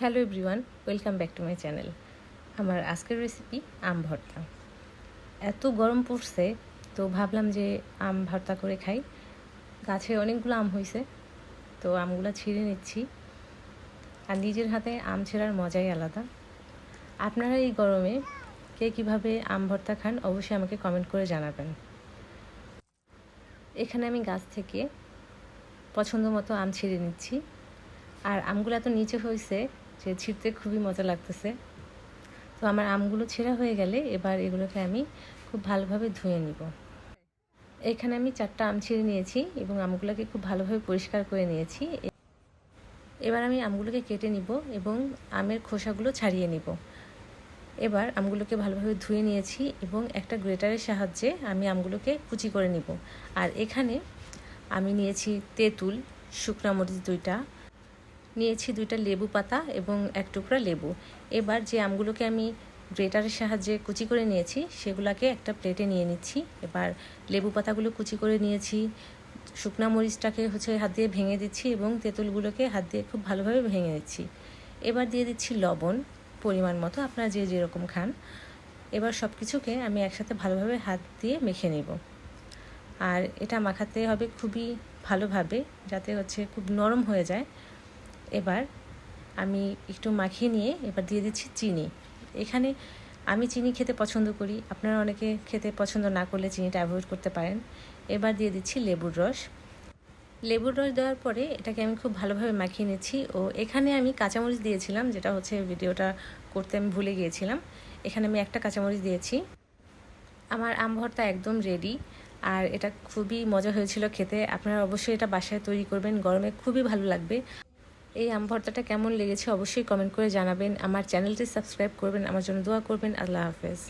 Hello everyone, welcome back to my channel. আমার আজকের recipe আম ভর্তা। এত গরম পড়ছে, তো ভাবলাম যে আম ভর্তা করে খাই। গাছে অনেকগুলো আম হয়েছে তো আমগুলো ছিঁড়ে নিচ্ছি। আর নিজের হাতে আম ছেঁড়ার মজাই আলাদা। আপনারা এই গরমে কে কীভাবে আম ভর্তা খান অবশ্যই আমাকে কমেন্ট করে জানাবেন। এখানে আমি গাছ থেকে পছন্দ মতো আম ছিঁড়ে নিচ্ছি। আর আমগুলো এত নিচে হয়েছে যে ছিঁড়তে খুবই মজা লাগতেছে। তো আমার আমগুলো ছেঁড়া হয়ে গেলে এবার এগুলোকে আমি খুব ভালোভাবে ধুয়ে নিব। এখানে আমি চারটা আম ছিঁড়ে নিয়েছি এবং আমগুলোকে খুব ভালোভাবে পরিষ্কার করে নিয়েছি। এবার আমি আমগুলোকে কেটে নিব এবং আমের খোসাগুলো ছাড়িয়ে নিব। এবার আমগুলোকে ভালোভাবে ধুয়ে নিয়েছি এবং একটা গ্রেটারের সাহায্যে আমি আমগুলোকে কুচি করে নিব। আর এখানে আমি নিয়েছি তেঁতুল, শুকনা মরিচ দুইটা নিয়েছি দুইটা লেবু পাতা এবং এক টুকরা লেবু। এবার যে আমগুলোকে আমি গ্রেটারের সাহায্যে কুচি করে নিয়েছি, সেগুলোকে একটা প্লেটে নিয়ে নিচ্ছি। এবার লেবু পাতাগুলো কুচি করে নিয়েছি, শুকনা মরিচটাকে হচ্ছে হাত দিয়ে ভেঙে দিচ্ছি এবং তেঁতুলগুলোকে হাত দিয়ে খুব ভালোভাবে ভেঙে দিচ্ছি। এবার দিয়ে দিচ্ছি লবণ, পরিমাণ মতো, আপনারা যে যেরকম খান। এবার সব কিছুকে আমি একসাথে ভালোভাবে হাত দিয়ে মেখে নেব। আর এটা মাখাতে হবে খুবই ভালোভাবে, যাতে হচ্ছে খুব নরম হয়ে যায়। এবার আমি একটু মাখিয়ে নিয়ে এবার দিয়ে দিচ্ছি চিনি। এখানে আমি চিনি খেতে পছন্দ করি। আপনারা অনেকে খেতে পছন্দ না করলে চিনিটা অ্যাভয়েড করতে পারেন। এবার দিয়ে দিচ্ছি লেবুর রস। লেবুর রস দেওয়ার পরে এটাকে আমি খুব ভালোভাবে মাখিয়ে নিচ্ছি। ও, এখানে আমি কাঁচামরিচ দিয়েছিলাম, যেটা হচ্ছে ভিডিওটা করতে আমি ভুলে গিয়েছিলাম। এখানে আমি একটা কাঁচামরিচ দিয়েছি। আমার আম ভর্তা একদম রেডি আর এটা খুবই মজা হয়েছিল খেতে। আপনারা অবশ্যই এটা বাসায় তৈরি করবেন। গরমে খুবই ভালো লাগবে। এই আম ভর্তাটা কেমন লেগেছে অবশ্যই কমেন্ট করে জানাবেন। আমার চ্যানেলটি সাবস্ক্রাইব করবেন, আমার জন্য দোয়া করবেন। আল্লাহ হাফেজ।